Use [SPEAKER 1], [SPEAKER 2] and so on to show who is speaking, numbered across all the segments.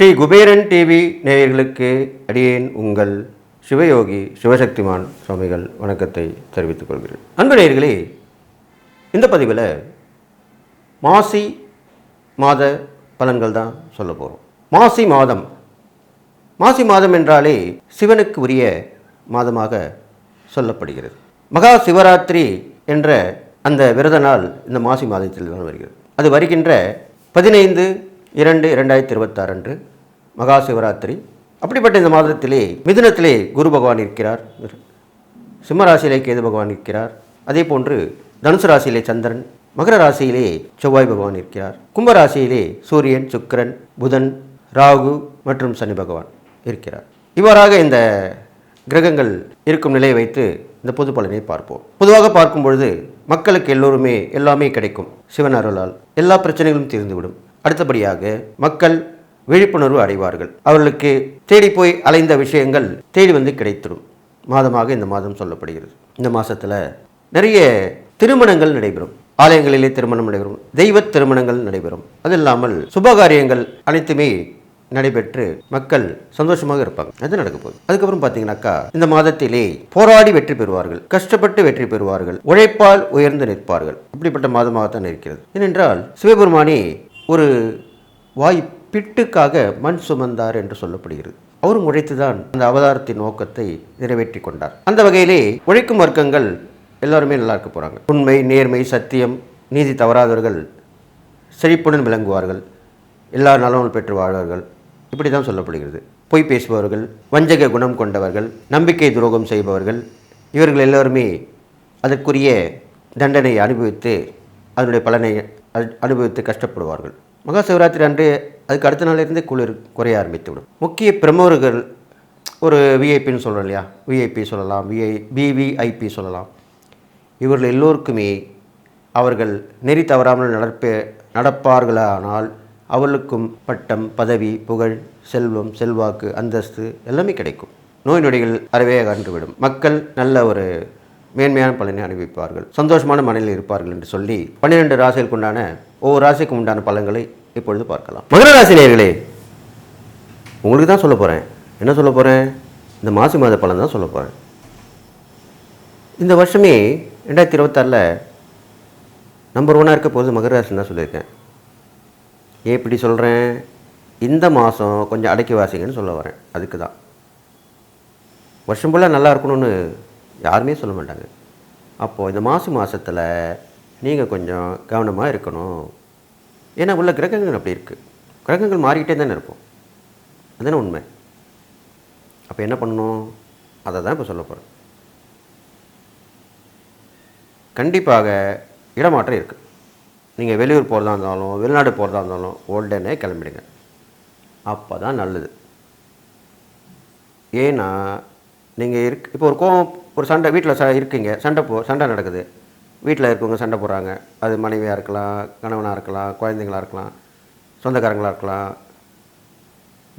[SPEAKER 1] Sri Kuberan TV நேயர்களுக்கு அடியேன் உங்கள் சிவயோகி சிவசக்திமான் சுவாமிகள் வணக்கத்தை தெரிவித்துக் கொள்கிறேன். அன்பு நேயர்களே இந்த பதிவில் மாசி மாத பலன்கள் தான் சொல்ல போகிறோம் மாசி மாதம். மாசி மாதம் என்றாலே சிவனுக்கு உரிய மாதமாக சொல்லப்படுகிறது. மகா சிவராத்திரி என்ற அந்த விரத நாள் இந்த மாசி மாதத்தில் தான் வருகிறது. அது வருகின்ற பதினைந்து இரண்டு இரண்டாயிரத்தி இருபத்தாறு அன்று மகா சிவராத்திரி அப்படிப்பட்ட இந்த மாதத்திலே மிதுனத்திலே குரு பகவான் இருக்கிறார். சிம்மராசியிலே கேது பகவான் இருக்கிறார். அதே போன்று தனுசு ராசியிலே சந்திரன் மகர ராசியிலே செவ்வாய் பகவான் இருக்கிறார். கும்பராசியிலே சூரியன் சுக்கிரன் புதன் ராகு மற்றும் சனி பகவான் இருக்கிறார். இவ்வாறாக இந்த கிரகங்கள் இருக்கும் நிலையை வைத்து இந்த பொது பலனை பார்ப்போம். பொதுவாக பார்க்கும் பொழுது மக்களுக்கு எல்லோருமே எல்லாமே கிடைக்கும் சிவன் அருளால். எல்லா பிரச்சனைகளும் தீர்ந்துவிடும். அடுத்தபடியாக மக்கள் விழிப்புணர்வு அடைவார்கள். அவர்களுக்கு தேடி போய் அலைந்த விஷயங்கள் தேடி வந்து கிடைத்திடும் மாதமாக இந்த மாதம் சொல்லப்படுகிறது. இந்த மாதத்தில் நிறைய திருமணங்கள் நடைபெறும். ஆலயங்களிலே திருமணம் நடைபெறும். தெய்வ திருமணங்கள் நடைபெறும். அது இல்லாமல் சுபகாரியங்கள் அனைத்துமே நடைபெற்று மக்கள் சந்தோஷமாக இருப்பாங்க. அது நடக்க போகுது. அதுக்கப்புறம் பார்த்தீங்கன்னாக்கா இந்த மாதத்திலே போராடி வெற்றி பெறுவார்கள். கஷ்டப்பட்டு வெற்றி பெறுவார்கள். உழைப்பால் உயர்ந்து நிற்பார்கள். அப்படிப்பட்ட மாதமாகத்தான் இருக்கிறது. ஏனென்றால் சிவபெருமானே ஒரு வாய் பிட்டுக்காக மண் சுமந்தார் என்று சொல்லப்படுகிறது. அவரும் உழைத்துதான் அந்த அவதாரத்தின் நோக்கத்தை நிறைவேற்றி கொண்டார். அந்த வகையிலே உழைக்கும் வர்க்கங்கள் எல்லாருமே நல்லா இருக்க போகிறாங்க உண்மை நேர்மை சத்தியம் நீதி தவறாதவர்கள் செழிப்புடன் விளங்குவார்கள். எல்லா நலமும் பெற்று வாழ்வார்கள் இப்படி தான் சொல்லப்படுகிறது. பொய் பேசுபவர்கள் வஞ்சக குணம் கொண்டவர்கள் நம்பிக்கை துரோகம் செய்பவர்கள் இவர்கள் எல்லோருமே அதற்குரிய தண்டனை அனுபவித்து அதனுடைய பலனை அனுபவித்து கஷ்டப்படுவார்கள். மகா சிவராத்திரி அன்று அதுக்கு அடுத்த நாளிலிருந்து குளிர் குறைய ஆரம்பித்துவிடும். முக்கிய பிரமுகர்கள் ஒரு விஐபின்னு சொல்கிறோம் இல்லையா? விஐபி சொல்லலாம் விஐ பிவிஐபி சொல்லலாம். இவர்கள் எல்லோருக்குமே அவர்கள் நெறி தவறாமல் நடப்ப நடப்பார்களானால் அவளுக்கும் பட்டம் பதவி புகழ் செல்வம் செல்வாக்கு அந்தஸ்து எல்லாமே கிடைக்கும். நோய் நொடிகள் அறவே அகன்றுவிடும். மக்கள் நல்ல ஒரு மேன்மையான பலனை அனுபவிப்பார்கள். சந்தோஷமான மனநிலை இருப்பார்கள் என்று சொல்லி பன்னிரெண்டு ராசிகளுக்கு உண்டான ஒவ்வொரு ராசிக்கும் உண்டான பலன்களை இப்பொழுது பார்க்கலாம். மகர ராசி நேர்களே உங்களுக்கு தான் சொல்ல போகிறேன் என்ன சொல்ல போகிறேன் இந்த மாசி மாத பலன் தான் சொல்ல போகிறேன் இந்த வருஷமே ரெண்டாயிரத்தி இருபத்தாறில் நம்பர் ஒன்னாக இருக்க போகுது மகர ராசின்னு தான் சொல்லியிருக்கேன். ஏன் இப்படி சொல்கிறேன் இந்த மாதம் கொஞ்சம் அடக்கி வாசிங்கன்னு சொல்ல வரேன். அதுக்கு தான். வருஷம் ஃபுல்லாக நல்லா இருக்கணும்னு யாருமே சொல்ல மாட்டாங்க. அப்போது இந்த மாசி மாதத்தில் நீங்கள் கொஞ்சம் கவனமாக இருக்கணும். ஏன்னா உள்ள கிரகங்கள் அப்படி இருக்குது கிரகங்கள் மாறிக்கிட்டே தானே இருக்கும். அதுதானே உண்மை. அப்போ என்ன பண்ணணும்? அதை தான் இப்போ சொல்ல போகிறேன் கண்டிப்பாக இடமாற்றம் இருக்குது நீங்கள் வெளியூர் போகிறதா இருந்தாலும் வெளிநாடு போகிறதா இருந்தாலும் உடனே கிளம்பிடுங்க. அப்போ தான் நல்லது. ஏன்னா நீங்கள் இருக் இப்போ ஒரு கோவம் ஒரு சண்டை வீட்டில் ச இருக்கீங்க சண்டை போ சண்டை நடக்குது. வீட்டில் இருக்கவங்க சண்டை போடுறாங்க. அது மனைவியாக இருக்கலாம் கணவனாக இருக்கலாம் குழந்தைங்களா இருக்கலாம் சொந்தக்காரங்களாக இருக்கலாம்.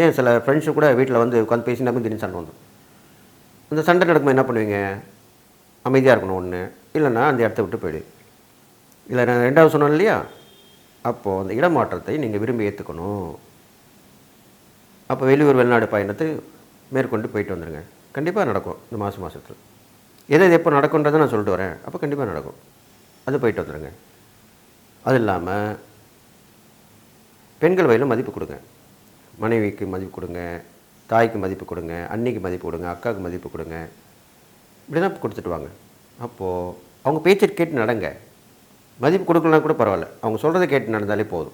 [SPEAKER 1] ஏன் சில ஃப்ரெண்ட்ஸு கூட வீட்டில் வந்து உட்காந்து பேசி நம்ம திடீர்னு சண்டை வந்துடும் அந்த சண்டை நடக்கும்போது என்ன பண்ணுவீங்க? அமைதியாக இருக்கணும் ஒன்று இல்லைன்னா அந்த இடத்த விட்டு போயிடு இல்லை நான் ரெண்டாவது சொன்னேன் இல்லையா? அப்போது அந்த இடமாற்றத்தை நீங்கள் விரும்பி ஏற்றுக்கணும் அப்போ வெளியூர் வெளிநாடு பயணத்தை மேற்கொண்டு போயிட்டு வந்துடுங்க கண்டிப்பாக நடக்கும் இந்த மாதம் மாதத்தில் எது எது எப்போ நடக்குன்றதை நான் சொல்லிட்டு வரேன். அப்போ கண்டிப்பாக நடக்கும். அது போயிட்டு வந்துடுங்க அது இல்லாமல் பெண்கள் வயலில் மதிப்பு கொடுங்க. மனைவிக்கு மதிப்பு கொடுங்க. தாய்க்கு மதிப்பு கொடுங்க. அன்னிக்கு மதிப்பு கொடுங்க. அக்காவுக்கு மதிப்பு கொடுங்க. இப்படி தான் கொடுத்துட்டு வாங்க. அப்போது அவங்க பேச்சை கேட்டு நடங்க. மதிப்பு கொடுக்கலாம் கூட பரவாயில்ல. அவங்க சொல்கிறத கேட்டு நடந்தாலே போதும்.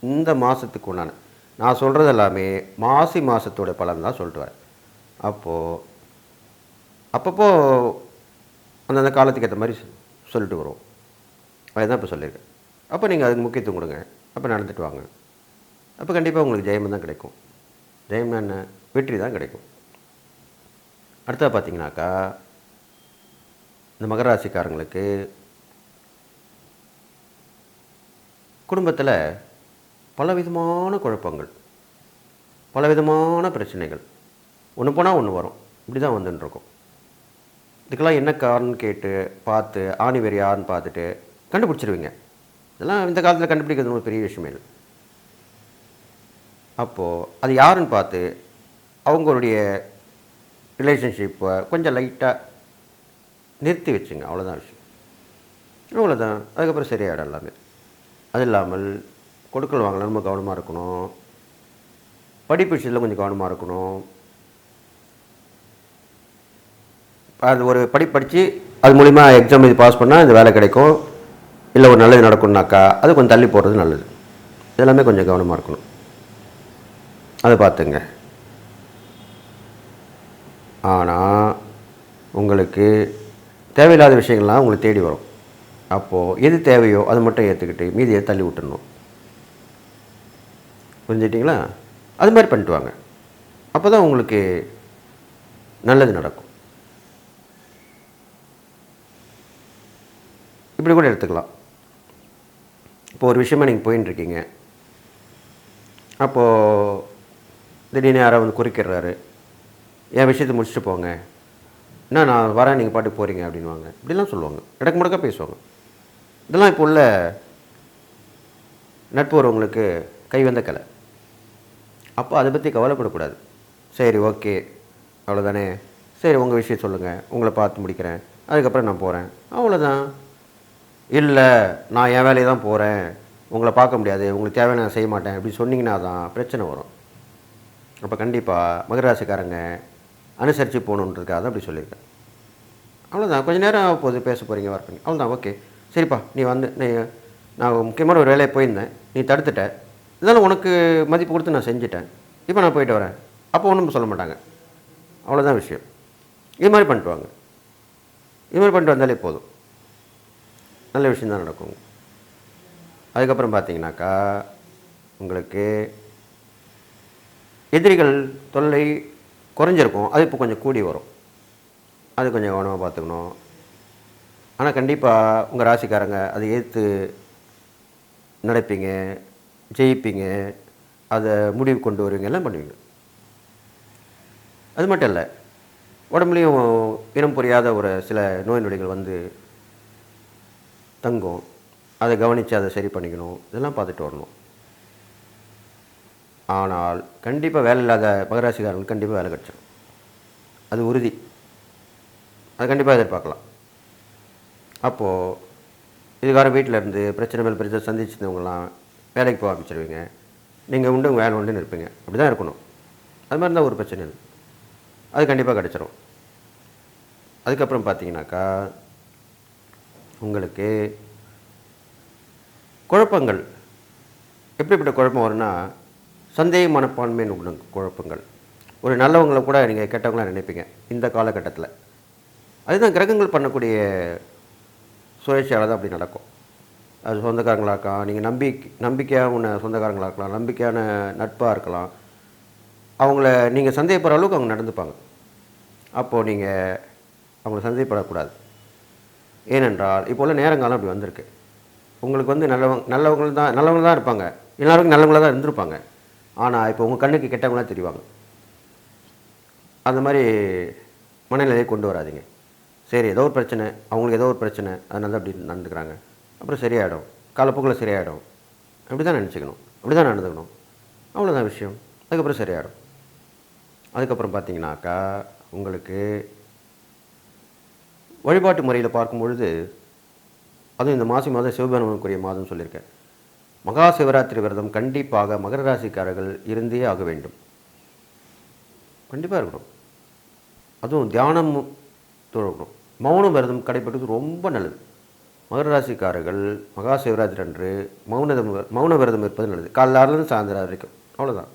[SPEAKER 1] இந்த மாதத்துக்கு உண்டான நான் சொல்கிறது எல்லாமே மாசி மாதத்தோட பலன் தான் சொல்லிட்டு வரேன். அப்போது அப்பப்போ அந்தந்த காலத்துக்கு ஏற்ற மாதிரி சொ- சொல்லிட்டு வருவோம். அதுதான் இப்போ சொல்லியிருக்கேன். அப்போ நீங்கள் அதுக்கு முக்கியத்துவம் கொடுங்க. அப்போ நடந்துட்டு வாங்க. அப்போ கண்டிப்பாக உங்களுக்கு ஜெயம் தான் கிடைக்கும். ஜெயம்னா என்ன? வெற்றி தான் கிடைக்கும். அடுத்தது பார்த்தீங்கன்னாக்கா இந்த மகராசிக்காரங்களுக்கு குடும்பத்தில் பலவிதமான குழப்பங்கள் பலவிதமான பிரச்சனைகள். ஒன்று போனால் ஒன்று வரும். இப்படி தான் வந்துட்டுருக்கும் இதுக்கெல்லாம் என்ன காரணம்னு கேட்டு பார்த்து ஆணி வேறு யாருன்னு பார்த்துட்டு கண்டுபிடிச்சிருவீங்க. இதெல்லாம் இந்த காலத்தில் கண்டுபிடிக்கிறது ஒரு பெரிய விஷயமே இல்லை. அப்போது அது யாருன்னு பார்த்து அவங்களுடைய ரிலேஷன்ஷிப்பை கொஞ்சம் லைட்டாக நிறுத்தி வச்சுங்க. அவ்வளோதான் விஷயம். அவ்வளோதான் அதுக்கப்புறம் சரியாயிடும் எல்லாமே. அது இல்லாமல் கொடுக்கல் வாங்கல நம்ம கவனமாக இருக்கணும். படிப்பு விஷயத்தில் கொஞ்சம் கவனமாக இருக்கணும். அது ஒரு படி படித்து அது மூலிமா எக்ஸாம் இது பாஸ் பண்ணால் இந்த வேலை கிடைக்கும். இல்லை ஒரு நல்லது நடக்கும்னாக்கா அது கொஞ்சம் தள்ளி போடுறது நல்லது. இதெல்லாமே கொஞ்சம் கவனமாக இருக்கணும். அதை பார்த்துங்க. ஆனால் உங்களுக்கு தேவையில்லாத விஷயங்கள்லாம் உங்களுக்கு தேடி வரும். அப்போது எது தேவையோ அதை மட்டும் ஏற்றுக்கிட்டு மீதியை தள்ளி விட்டுறணும். புரிஞ்சுட்டிங்களா அது மாதிரி பண்ணிட்டு வாங்க அப்போ தான் உங்களுக்கு நல்லது நடக்கும். இப்படி கூட எடுத்துக்கலாம். இப்போ ஒரு விஷயமா நீங்கள் போயின்னு இருக்கீங்க அப்போது திடீர்னு யாரோ வந்து குறிக்கிறாரு என் விஷயத்தை முடிச்சுட்டு போங்க. என்ன நான் வரேன் நீங்கள் பாட்டு போகிறீங்க அப்படின்வாங்க இப்படிலாம் சொல்லுவாங்க. இடக்கு முடக்க பேசுவாங்க. இதெல்லாம் இப்போ உள்ள நட்பு உறவுங்களுக்கு கைவந்த கலை. அப்போ அதை பற்றி கவலைப்படக்கூடாது. சரி ஓகே. அவ்வளோதானே சரி உங்கள் விஷயம் சொல்லுங்கள் உங்களை பார்த்து முடிக்கிறேன். அதுக்கப்புறம் நான் போகிறேன் அவ்வளோதான் இல்லை நான் என் வேலையை தான் போகிறேன் உங்களை பார்க்க முடியாது. உங்களுக்கு தேவையான நான் செய்ய மாட்டேன். அப்படி சொன்னிங்கன்னா தான் பிரச்சனை வரும். அப்போ கண்டிப்பாக மகராசிக்காரங்க அனுசரித்து போகணுன்றதுக்காக தான் அப்படி சொல்லியிருக்கேன். அவ்வளோதான் கொஞ்சம் நேரம் போது பேச போகிறீங்க வரப்பீங்க அவ்வளோதான் ஓகே. சரிப்பா நீ வந்து நீ நான் முக்கியமான ஒரு வேலையை போயிருந்தேன். நீ தடுத்துட்ட. இதெல்லாம் உனக்கு மதிப்பு கொடுத்து நான் செஞ்சுட்டேன். இப்போ நான் போயிட்டு வரேன். அப்போ ஒன்றும் சொல்ல மாட்டாங்க. அவ்வளோதான் விஷயம். இது மாதிரி பண்ணிட்டு வாங்க. இது மாதிரி பண்ணிட்டு வந்தாலே போதும். நல்ல விஷயந்தான் நடக்கும். அதுக்கப்புறம் பார்த்தீங்கன்னாக்கா உங்களுக்கு எதிரிகள் தொல்லை குறைஞ்சிருக்கும். அது இப்போ கொஞ்சம் கூடி வரும். அது கொஞ்சம் கவனமாக பார்த்துக்கணும். ஆனால் கண்டிப்பாக உங்கள் ராசிக்காரங்க அதை ஏற்று நடப்பீங்க ஜெயிப்பீங்க அதை முடிவு கொண்டு வருவீங்க எல்லாம் பண்ணுவீங்க. அது மட்டும் இல்லை உடம்புலையும் இனம் புரியாத ஒரு சில நோய் நொடிகள் வந்து தங்கும். அதை கவனித்து அதை சரி பண்ணிக்கணும். இதெல்லாம் பார்த்துட்டு வரணும். ஆனால் கண்டிப்பாக வேலை இல்லாத மகராசிக்காரங்களுக்கு கண்டிப்பாக வேலை கிடச்சிடும் அது உறுதி. அது கண்டிப்பாக எதிர்பார்க்கலாம். அப்போது இதுக்கார வீட்டில் இருந்து பிரச்சனை மேல் பிரச்சனை சந்திச்சிருந்தவங்களாம் வேலைக்கு போக ஆரம்பிச்சிருவீங்க நீங்கள் உண்டு உங்கள் வேலை உண்டுன்னு இருப்பீங்க. அப்படி தான் இருக்கணும். அது மாதிரி தான் ஒரு பிரச்சனை இல்லை அது கண்டிப்பாக கிடச்சிரும். அதுக்கப்புறம் பார்த்தீங்கன்னாக்கா உங்களுக்கு குழப்பங்கள். எப்படிப்பட்ட குழப்பம் வரும்னா சந்தேக மனப்பான்மைன்னு உள்ள குழப்பங்கள். ஒரு நல்லவங்களை கூட நீங்கள் கெட்டவங்களாக நினைப்பீங்க இந்த காலகட்டத்தில். அதுதான் கிரகங்கள் பண்ணக்கூடிய சுயேட்சையால் தான் அப்படி நடக்கும். அது சொந்தக்காரங்களாக்கலாம் நீங்கள் நம்பி நம்பிக்கையாக உன்னை சொந்தக்காரங்களாக்கலாம் நம்பிக்கையான நட்பாக இருக்கலாம். அவங்கள நீங்கள் சந்தேகப்படுற அளவுக்கு அவங்க நடந்துப்பாங்க. அப்போது நீங்கள் அவங்கள சந்தேகப்படக்கூடாது. ஏனென்றால் இப்போ உள்ள நேரங்காலம் அப்படி வந்திருக்கு. உங்களுக்கு வந்து நல்லவங்க நல்லவங்க தான் நல்லவங்க தான் இருப்பாங்க. எல்லாருக்கும் நல்லவங்களாக தான் இருந்திருப்பாங்க. ஆனால் இப்போ உங்கள் கண்ணுக்கு கெட்டவங்களாக தெரிவாங்க. அந்த மாதிரி மனநிலையை கொண்டு வராதீங்க. சரி ஏதோ ஒரு பிரச்சனை. அவங்களுக்கு ஏதோ ஒரு பிரச்சனை. அதனால தான் அப்படி நடந்துக்கிறாங்க. அப்புறம் சரியாயிடும். காலப்போக்கில் சரியாயிடும். அப்படி தான் நினச்சிக்கணும். அப்படி தான் நடந்துக்கணும். அவ்வளோதான் விஷயம். அதுக்கப்புறம் சரியாயிடும். அதுக்கப்புறம் பார்த்தீங்கன்னாக்கா உங்களுக்கு வழிபாட்டு முறையில் பார்க்கும் பொழுது அதுவும் இந்த மாசி மாதம் சிவபெருமானுக்குரிய மாதம் சொல்லியிருக்கேன். மகா சிவராத்திரி விரதம் கண்டிப்பாக மகர ராசிக்காரர்கள் இருந்தே ஆக வேண்டும். கண்டிப்பாக இருக்கணும். அதுவும் தியானம் தொழணும் மௌன விரதம் கடைபிடிப்பது ரொம்ப நல்லது. மகர ராசிக்காரர்கள் மகா சிவராத்திரி அன்று மௌனதம் மௌன விரதம் இருப்பது நல்லது. காலையிலேருந்து சாயந்தரம் வரைக்கும். அவ்வளோதான்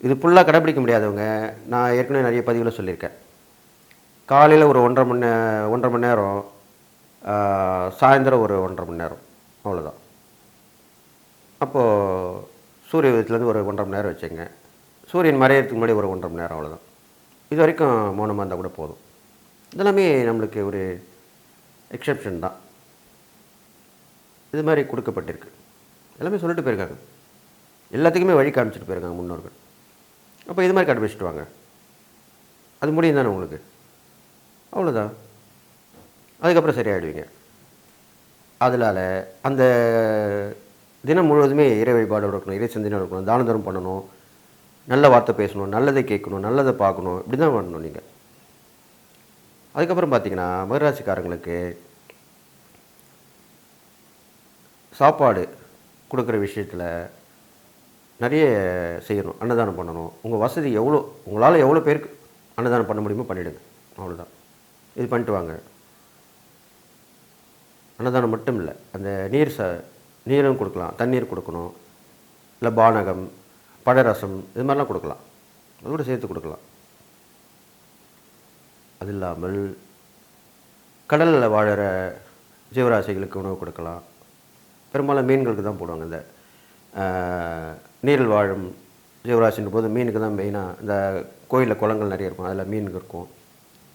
[SPEAKER 1] இது ஃபுல்லாக கடைப்பிடிக்க முடியாதவங்க நான் ஏற்கனவே நிறைய பதிவில் சொல்லியிருக்கேன். காலையில் ஒரு ஒன்றரை மணி நே- ஒன்றரை மணி நேரம் சாயந்தரம் ஒரு ஒன்றரை மணி நேரம். அவ்வளோதான் அப்போது சூரிய உதயத்துலேருந்து ஒரு ஒன்றரை மணி நேரம் வச்சுங்க சூரியன் மறையறதுக்கு முன்னாடி ஒரு ஒன்றரை மணி நேரம் அவ்வளோதான் இது வரைக்கும் மௌனமாக இருந்தால் கூட போதும். இதெல்லாமே நம்மளுக்கு ஒரு எக்ஸப்ஷன் தான். இது மாதிரி கொடுக்கப்பட்டிருக்கு. எல்லாமே சொல்லிட்டு போயிருக்காங்க. எல்லாத்துக்குமே வழி காமிச்சிட்டு போயிருக்காங்க முன்னோர்கள். அப்போ இது மாதிரி கண்டுபிடிச்சிட்டு வாங்க. அது முடியும் தானே உங்களுக்கு? அவ்வளோதான் அதுக்கப்புறம் சரியாயிடுவீங்க. அதனால் அந்த தினம் முழுவதுமே இறை வழிபாடு இருக்கணும் இறை சிந்தனை இருக்கணும் தான பண்ணணும் நல்ல வார்த்தை பேசணும் நல்லதை கேட்கணும் நல்லதை பார்க்கணும் இப்படி தான் பண்ணணும் நீங்கள் அதுக்கப்புறம் பார்த்தீங்கன்னா மகராசிக்காரங்களுக்கு சாப்பாடு கொடுக்குற விஷயத்தில் நிறைய செய்யணும் அன்னதானம் பண்ணணும். உங்கள் வசதி எவ்வளோ உங்களால் எவ்வளோ பேருக்கு அன்னதானம் பண்ண முடியுமோ பண்ணிவிடுங்க அவ்வளோதான். இது பண்ணிட்டு வாங்க. அன்னதானம் மட்டும் இல்லை அந்த நீர் ச நீரும் கொடுக்கலாம் தண்ணீர் கொடுக்கணும். இல்லை பானகம் பழரசம் இது மாதிரிலாம் கொடுக்கலாம். அது கூட சேர்த்து கொடுக்கலாம். அது இல்லாமல் கடலில் வாழுற ஜீவராசிகளுக்கு உணவு கொடுக்கலாம். பெரும்பாலும் மீன்களுக்கு தான் போடுவாங்க இந்த நீரில் வாழும் ஜீவராசின்ற போது மீனுக்கு தான் மெயினாக இந்த கோயிலில் குளங்கள் நிறைய இருக்கும். அதில் மீன் இருக்கும்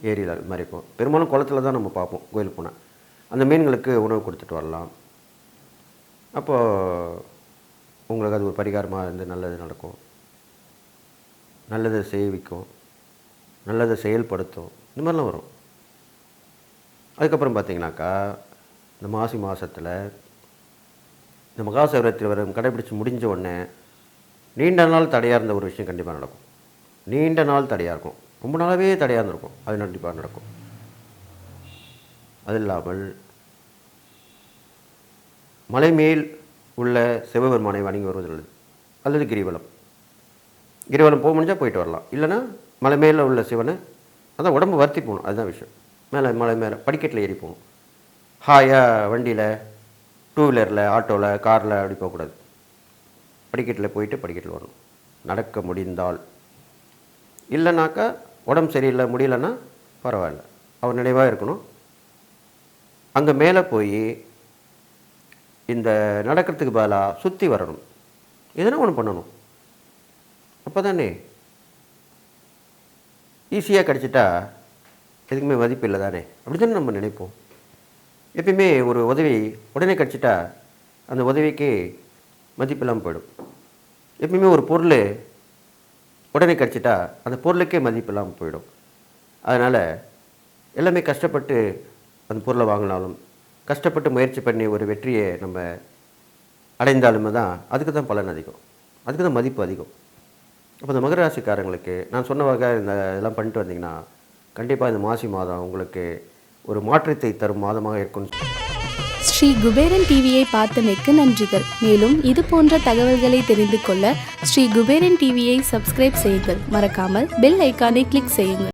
[SPEAKER 1] ஏரியில் அது மாதிரி இருக்கும். பெரும்பாலும் குளத்துல தான் நம்ம பார்ப்போம் கோயிலுக்கு போனால் அந்த மீன்களுக்கு உணவு கொடுத்துட்டு வரலாம். அப்போது உங்களுக்கு அது ஒரு பரிகாரமாக இருந்து நல்லது நடக்கும். நல்லதை செய்விக்கும் நல்லதை செயல்படுத்தும். இந்த மாதிரிலாம் வரும். அதுக்கப்புறம் பார்த்தீங்கன்னாக்கா இந்த மாசி மாதத்தில் இந்த மகா சிவராத்திரி வரும் கடைபிடிச்சு முடிஞ்ச உடனே நீண்ட நாள் தடையாக இருந்த ஒரு விஷயம் கண்டிப்பாக நடக்கும். நீண்ட நாள் தடையாக இருக்கும். ரொம்ப நாளாகவே தடையாக இருந்திருக்கும். அது கண்டிப்பாக நடக்கும். அது இல்லாமல் மலை மேல் உள்ள சிவபெருமானை வணங்கி வருவது நல்லது. அல்லது கிரிவலம். கிரிவலம் போக முடிஞ்சால் போயிட்டு வரலாம். இல்லைன்னா மலை மேலே உள்ள சிவனை அதான் உடம்பு வருத்தி போகணும். அதுதான் விஷயம். மேலே மலை மேலே. படிக்கட்டில் ஏறி போகணும். ஹாயாக வண்டியில் டூ வீலரில் ஆட்டோவில் காரில் அப்படி போகக்கூடாது. படிக்கட்டில் போயிட்டு படிக்கட்டில் வரணும் நடக்க முடிந்தால். இல்லைனாக்கா உடம்பு சரியில்லை முடியலன்னா பரவாயில்ல. அவர் நினைவாக இருக்கணும். அங்கே மேலே போய் இந்த நடக்கிறதுக்கு பதிலாக சுற்றி வரணும். எதனா ஒன்று பண்ணணும். அப்போ தானே ஈஸியாக கிடச்சிட்டா எதுக்குமே மதிப்பு இல்லை தானே? அப்படி தானே நம்ம நினைப்போம். எப்பயுமே ஒரு உதவி உடனே கிடச்சிட்டா அந்த உதவிக்கு மதிப்பு இல்லாமல் போயிடும். எப்பயுமே ஒரு பொருள் உடனே கிடச்சிட்டா அந்த பொருளுக்கே மதிப்பு இல்லாமல் போயிடும். அதனால் எல்லாமே கஷ்டப்பட்டு அந்த பொருளை வாங்கினாலும் கஷ்டப்பட்டு முயற்சி பண்ணி ஒரு வெற்றியை நம்ம அடைந்தாலுமே தான் அதுக்கு தான் பலன் அதிகம். அதுக்கு தான் மதிப்பு அதிகம். அப்போ இந்த மகர ராசிக்காரங்களுக்கு நான் சொன்ன வகை இந்த இதெல்லாம் பண்ணிட்டு வந்தீங்கன்னா கண்டிப்பாக இந்த மாசி மாதம் உங்களுக்கு ஒரு மாற்றத்தை தரும் மாதமாக இருக்கும்.
[SPEAKER 2] ஸ்ரீ குபேரன் டிவியை பார்த்தமைக்கு நன்றிகள். மேலும் இது போன்ற தகவல்களை தெரிந்து கொள்ள ஸ்ரீ குபேரன் டிவியை சப்ஸ்கிரைப் செய்யுங்கள். மறக்காமல் பெல் ஐக்கானை கிளிக் செய்யுங்கள்.